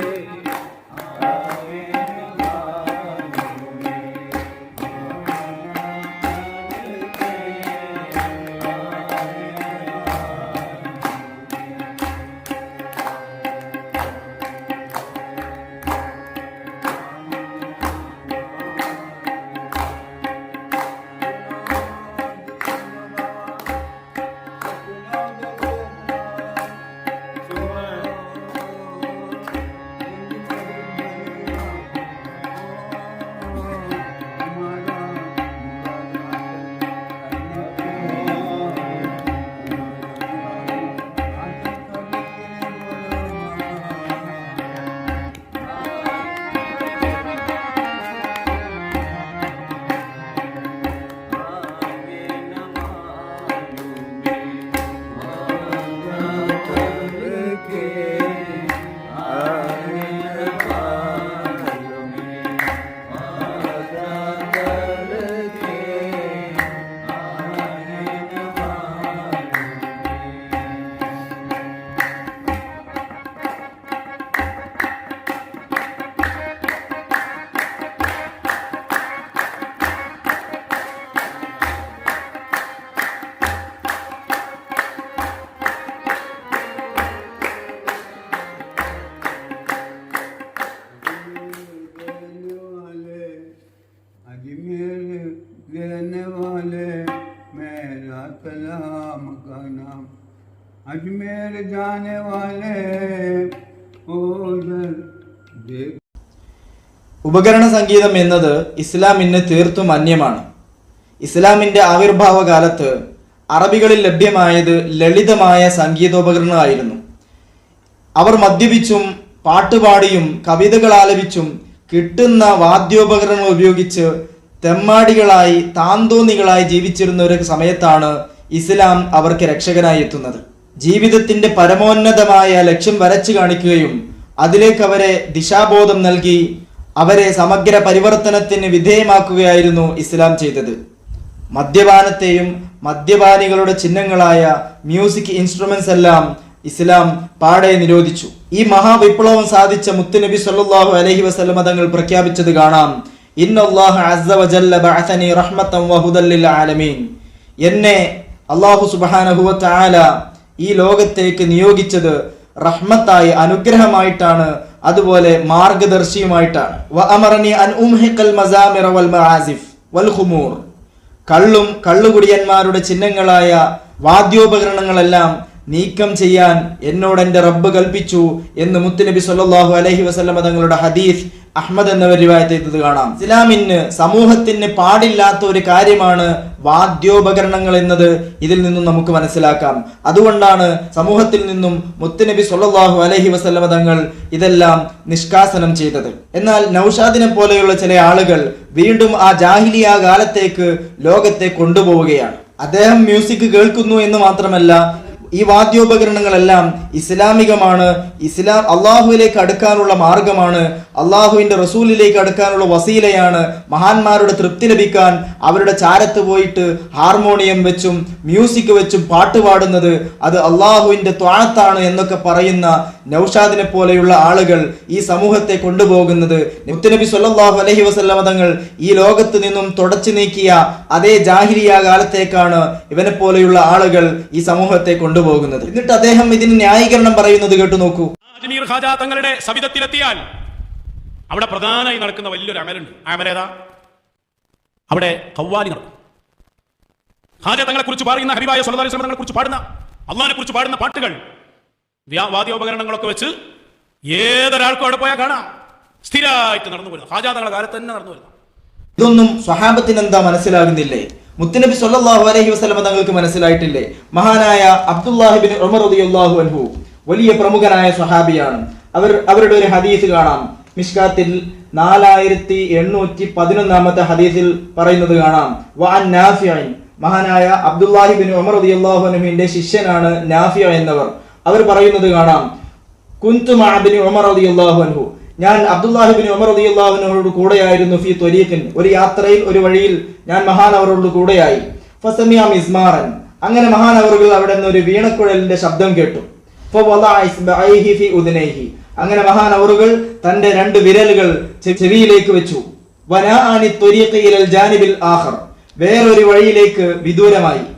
वाले अजमेर जाने वाले उधर देख ഉപകരണ സംഗീതം എന്നത് ഇസ്ലാമിന് തീർത്തും അന്യമാണ് ഇസ്ലാമിന്റെ ആവിർഭാവ കാലത്ത് അറബികളിൽ ലഭ്യമായത് ലളിതമായ സംഗീതോപകരണമായിരുന്നു അവർ മദ്യപിച്ചും പാട്ടുപാടിയും കവിതകൾ ആലപിച്ചും കിട്ടുന്ന വാദ്യോപകരണങ്ങൾ ഉപയോഗിച്ച് തെമ്മാടികളായി താന്തോന്നികളായി ജീവിച്ചിരുന്ന ഒരു സമയത്താണ് ഇസ്ലാം അവർക്ക് രക്ഷകനായി എത്തുന്നത് ജീവിതത്തിന്റെ പരമോന്നതമായ ലക്ഷ്യം വരച്ചു കാണിക്കുകയും അതിലേക്ക് അവരെ ദിശാബോധം നൽകി അവരെ സമഗ്ര പരിവർത്തനത്തിന് വിധേയമാക്കുകയായിരുന്നു ഇസ്ലാം ചെയ്തത്. മദ്യപാനത്തെയും മദ്യപാനികളുടെ ചിഹ്നങ്ങളായ മ്യൂസിക് ഇൻസ്ട്രുമെന്റ്സ് എല്ലാം ഇസ്ലാം പാടെ നിരോധിച്ചു. ഈ മഹാവിപ്ലവം സാധിച്ച മുത്തുനബി സല്ലാഹു അലഹി വസല്ലമ തങ്ങൾ പ്രഖ്യാപിച്ചത് കാണാം. എന്നെ അള്ളാഹു സുബ്ഹാനഹു വ തആല ഈ ലോകത്തേക്ക് നിയോഗിച്ചത് റഹ്മത്തായി അനുഗ്രഹമായിട്ടാണ് അതുപോലെ മാർഗദർശിയുമായിട്ടാണ്. കള്ളും കള്ളുകുടിയന്മാരുടെ ചിഹ്നങ്ങളായ വാദ്യോപകരണങ്ങളെല്ലാം നീക്കം ചെയ്യാൻ എന്നോട് എന്റെ റബ്ബ് കൽപ്പിച്ചു എന്ന് മുത്തുനബി സല്ലാഹു അലൈഹി വസല്ലമ തങ്ങളുടെ ഹദീസ് അഹ്മദ് എന്നവർ റിവായത്ത് ചെയ്തത് കാണാം. ഇസ്ലാമിന് സമൂഹത്തിന് പാടില്ലാത്ത ഒരു കാര്യമാണ് വാദ്യോപകരണങ്ങൾ എന്നത്. ഇതിൽ നിന്നും നമുക്ക് മനസ്സിലാക്കാം. അതുകൊണ്ടാണ് സമൂഹത്തിൽ നിന്നും മുത്തുനബി സൊല്ലാഹു അലഹി വസല്ലമ തങ്ങൾ ഇതെല്ലാം നിഷ്കാസനം ചെയ്തത്. എന്നാൽ നൌഷാദിനെ പോലെയുള്ള ചില ആളുകൾ വീണ്ടും ആ ജാഹിലിയ കാലത്തേക്ക് ലോകത്തെ കൊണ്ടുപോവുകയാണ്. അദ്ദേഹം മ്യൂസിക് കേൾക്കുന്നു എന്ന് മാത്രമല്ല ഈ വാദ്യോപകരണങ്ങളെല്ലാം ഇസ്ലാമികമാണ്. ഇസ്ലാം അള്ളാഹുവിലേക്ക് അടുക്കാനുള്ള മാർഗമാണ്. അള്ളാഹുവിന്റെ റസൂലിലേക്ക് അടുക്കാനുള്ള വസീലയാണ്. മഹാന്മാരുടെ തൃപ്തി ലഭിക്കാൻ അവരുടെ ചാരത്ത് പോയിട്ട് ഹാർമോണിയം വെച്ചും മ്യൂസിക് വെച്ചും പാട്ട് പാടുന്നത് അത് അള്ളാഹുവിന്റെ ത്വാഴത്താണ് എന്നൊക്കെ പറയുന്ന നൌഷാദിനെ പോലെയുള്ള ആളുകൾ ഈ സമൂഹത്തെ കൊണ്ടുപോകുന്നത്. നബി സല്ലല്ലാഹു അലഹി വസല്ലമ തങ്ങൾ ഈ ലോകത്ത് നിന്നും തുടച്ചു നീക്കിയ അതേ ജാഹിരിയ കാലത്തേക്കാണ് ഇവനെ പോലെയുള്ള ആളുകൾ ഈ സമൂഹത്തെ കൊണ്ടുപോകുന്നത്. എന്നിട്ട് അദ്ദേഹം ഇതിന് ന്യായീകരണം പറയുന്നത് കേട്ടു നോക്കൂ. അജ്മീർ ഖാജ തങ്ങളുടെ സവിധത്തിലെത്തിയാൽ അവിടെ പ്രധാനമായി നടക്കുന്ന വലിയൊരു അമലുണ്ട്. അമലേതാ അവിടെ കവ്വാലി നടക്കും. ഖാജ തങ്ങളെ കുറിച്ച് പറയുന്ന ഹരിവായ സ്വലതാരി തങ്ങളെ കുറിച്ച് പാടുന്ന അള്ളാഹിനെ കുറിച്ച് പാടുന്ന പാട്ടുകൾ വാദ്യോപകരണങ്ങളൊക്കെ വെച്ച് ഏതൊരാൾക്കും അവിടെ പോയാൽ കാണാം. സ്ഥിരമായിട്ട് നടന്നു വരുന്നത് ഖാജ തങ്ങളുടെ കാലത്ത് തന്നെ നടന്നു വരുന്നത് ഇതൊന്നും സ്വഹാബത്തിന് എന്താ മനസ്സിലാകുന്നില്ലേ? മുത്തുനബി സല്ലാഹു അലഹി വസ്ലമ തങ്ങൾക്ക് മനസ്സിലായിട്ടില്ലേ? മഹാനായ അബ്ദുല്ലാഹിബിൻ ഉമർ റളിയല്ലാഹു അൻഹു വലിയ പ്രമുഖനായ സ്വഹാബിയാണ്. അവർ അവരുടെ ഒരു ഹദീസ് കാണാം. മിഷ്കാത്തിൽ നാലായിരത്തി എണ്ണൂറ്റി പതിനൊന്നാമത്തെ ഹദീസിൽ പറയുന്നത് കാണാം. വാൻ നാഫിഅൻ. മഹാനായ അബ്ദുല്ലാഹിബിൻ ഉമർ റളിയല്ലാഹു അൻഹുവിന്റെ ശിഷ്യനാണ് നാഫിയ എന്നവർ. അവർ പറയുന്നത് കാണാം. കുന്തു മഹബിൻ ഉമർ റളിയല്ലാഹു അൻഹു. ഞാൻ അബ്ദുല്ലാഹിബിൻ ഉമർ റളിയല്ലാഹു അള്ളാഹുവിനോട് കൂടെയായിരുന്നു ഫി ത്വരീഖിൻ. ഒരു യാത്രയിൽ ഒരു വഴിയിൽ ഞാൻ മഹാൻ അവരോട് കൂടെയായി. ഫസമിയാം ഇസ്മാറൻ അങ്ങനെ മഹാൻ അവറുകൾ അവിടെ നിന്ന് ഒരു വീണക്കുഴലിന്റെ ശബ്ദം കേട്ടു. അങ്ങനെ മഹാൻ അവറുകൾ തന്റെ രണ്ട് വിരലുകൾ ചെവിയിലേക്ക് വെച്ചു. വനാ ആനി ത്വരീഖിൽ ജാനിബിൽ ആഹർ വേറൊരു വഴിയിലേക്ക് വിദൂരമായി.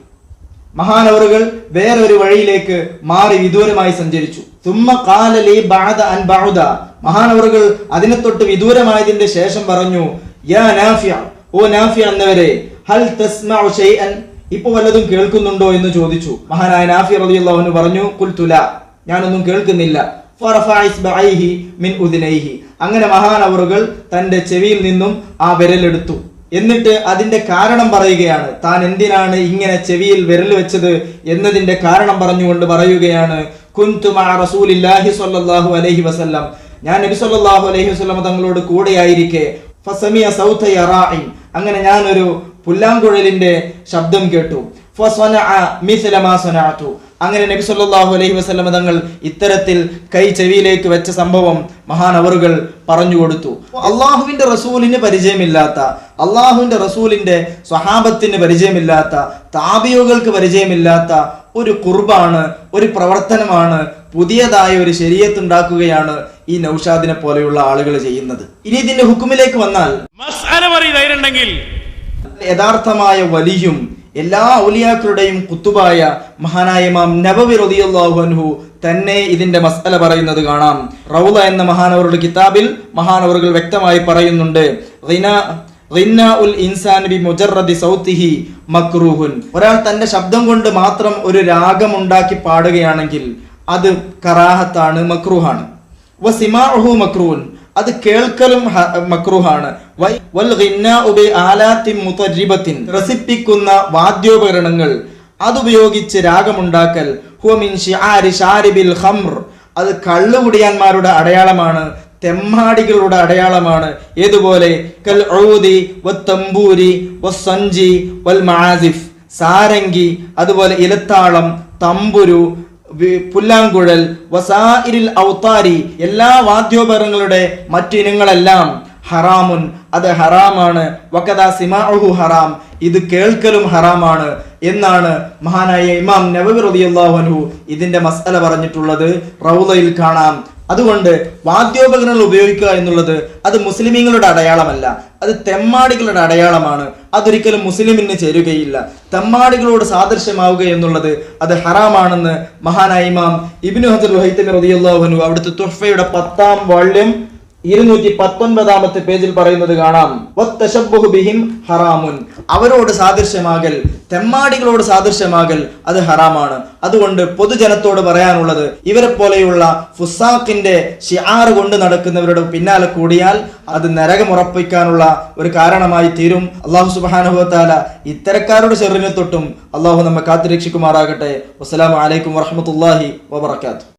മഹാനവറുകൾ വേറൊരു വഴിയിലേക്ക് മാറി വിദൂരമായി സഞ്ചരിച്ചു. തുമ്മ കാലലി ബാദ അൻ ബാഹുദ മഹാനവറുകൾ അതിനെ തൊട്ട് വിദൂരമായതിന്റെ ശേഷം പറഞ്ഞു യാ നാഫിയ ഓ നാഫിയ എന്നവരെ ഹൽ തസ്മഉ ഷൈഅൻ ഇപ്പൊ വല്ലതും കേൾക്കുന്നുണ്ടോ എന്ന് ചോദിച്ചു. മഹാനായ നാഫി റളിയല്ലാഹു അൻഹു പറഞ്ഞു ഖുൽതുല ഞാനൊന്നും കേൾക്കുന്നില്ല. മിൻ ഉദിനൈഹി. അങ്ങനെ മഹാനവറുകൾ തന്റെ ചെവിയിൽ നിന്നും ആ വിരലെടുത്തു. എന്നിട്ട് അതിന്റെ കാരണം പറയുകയാണ്. താൻ എന്തിനാണ് ഇങ്ങനെ ചെവിയിൽ വിരൽ വെച്ചത് എന്നതിന്റെ കാരണം പറഞ്ഞുകൊണ്ട് പറയുകയാണ്. കുന്തു മഅ റസൂലില്ലാഹി സ്വല്ലല്ലാഹു അലൈഹി വസല്ലം. ഞാൻ നബി സ്വല്ലല്ലാഹു അലൈഹി വസല്ലം തങ്ങളോട് കൂടെയായിരിക്കെ. ഫസമിയ സൗത യറാഇൻ അങ്ങനെ ഞാൻ ഒരു പുല്ലാങ്കുഴലിന്റെ ശബ്ദം കേട്ടു. ഫസ്വന മിസ്ലമാ സ്വനഅതു അങ്ങനെ നബി സല്ലാഹു അലൈഹി വസ്ലമ തങ്ങൾ ഇത്തരത്തിൽ കൈ ചെവിയിലേക്ക് വെച്ച സംഭവം മഹാനവറുകൾ പറഞ്ഞു കൊടുത്തു. അള്ളാഹുവിന്റെ റസൂലിന് പരിചയമില്ലാത്ത അള്ളാഹുവിന്റെ റസൂലിന്റെ സ്വഹാബത്തിന് പരിചയമില്ലാത്ത താപിയോകൾക്ക് പരിചയമില്ലാത്ത ഒരു കുർബാണ് ഒരു പ്രവർത്തനമാണ് പുതിയതായ ഒരു ശരീരത്ത് ഉണ്ടാക്കുകയാണ് ഈ നൌഷാദിനെ പോലെയുള്ള ആളുകൾ ചെയ്യുന്നത്. ഇനി ഇതിന്റെ ഹുക്കുമിലേക്ക് വന്നാൽ യഥാർത്ഥമായ വലിയും എല്ലാ ഔലിയാക്കളുടെയും കുത്തുബായ മഹാനായ ഇമാം നബവി റളിയല്ലാഹു അൻഹു തന്നെ ഇതിന്റെ മസ്അല പറയുന്നത് കാണാം. റൗല എന്ന മഹാനവരുടെ കിതാബിൽ മഹാനവറുകൾ വ്യക്തമായി പറയുന്നുണ്ട് മക്രൂഹുൻ. ഒരാൾ തന്റെ ശബ്ദം കൊണ്ട് മാത്രം ഒരു രാഗം ഉണ്ടാക്കി പാടുകയാണെങ്കിൽ അത് കറാഹത്താണ് മക്രൂഹാണ്. മക്രൂൻ അത് കേൾക്കലും മക്രൂഹാണ്. രസിപ്പിക്കുന്ന വാദ്യോപകരണങ്ങൾ. അതുപയോഗിച്ച് രാഗമുണ്ടാക്കൽ. അത് കള്ളുകുടിയാന്മാരുടെ അടയാളമാണ്. തെമ്മാടികളുടെ അടയാളമാണ്. ഏതുപോലെ? കൽ വസ്സഞ്ചി വൽ മാസിഫ്. സാരംഗി അതുപോലെ ഇലത്താളം തമ്പുരു പുല്ലാങ്കുഴൽ വസാഇരിൽ ഔത്താരി എല്ലാ വാദ്യോപകരണങ്ങളുടെ മറ്റിനങ്ങളെല്ലാം ഹറാമുൻ. അത് ഹറാമാണ്. വക്കദാ സിമാഉഹു ഹറാം. ഇത് കേൾക്കലും ഹറാമാണ് എന്നാണ് മഹാനായ ഇമാം നബവി റളിയല്ലാഹു അൻഹു ഇതിന്റെ മസ്അല പറഞ്ഞിട്ടുള്ളത്. റൗലയിൽ കാണാം. അതുകൊണ്ട് വാദ്യോപകരണങ്ങൾ ഉപയോഗിക്കുക എന്നുള്ളത് അത് മുസ്ലിമീങ്ങളുടെ അടയാളമല്ല. അത് തെമ്മാടികളുടെ അടയാളമാണ്. അതൊരിക്കലും മുസ്ലിമിന് ചേരുകയില്ല. തമ്മാടികളോട് സാദൃശ്യമാവുക എന്നുള്ളത് അത് ഹറാമാണെന്ന് മഹാനായിമാം ഇബിനു ഹജർ ഹൈത്തമി റളിയല്ലാഹു അൻഹു അവിടുത്തെ തുഹഫയുടെ പത്താം വാള്യം ഇരുന്നൂറ്റി പത്തൊൻപതാമത്തെ പേജിൽ പറയുന്നത് കാണാം. ബിഹിം ഹറാമുൻ. അവരോട് സാദൃശ്യമാകൽ തെമ്മാടികളോട് സാദൃശ്യമാകൽ അത് ഹറാമാണ്. അതുകൊണ്ട് പൊതുജനത്തോട് പറയാനുള്ളത് ഇവരെ പോലെയുള്ള ഫുസാഖിന്റെ ഷിആർ കൊണ്ട് നടക്കുന്നവരുടെ പിന്നാലെ കൂടിയാൽ അത് നരകമുറപ്പിക്കാനുള്ള ഒരു കാരണമായി തീരും. അള്ളാഹു സുബാനുഭവത്താല ഇത്തരക്കാരുടെ ചെറിനെ തൊട്ടും അള്ളാഹു നമ്മെ കാത്തുരക്ഷിക്കുമാറാകട്ടെ. വസ്സലാമലൈക്കും വറഹമത്തല്ലാഹി വബർക്കാത്തു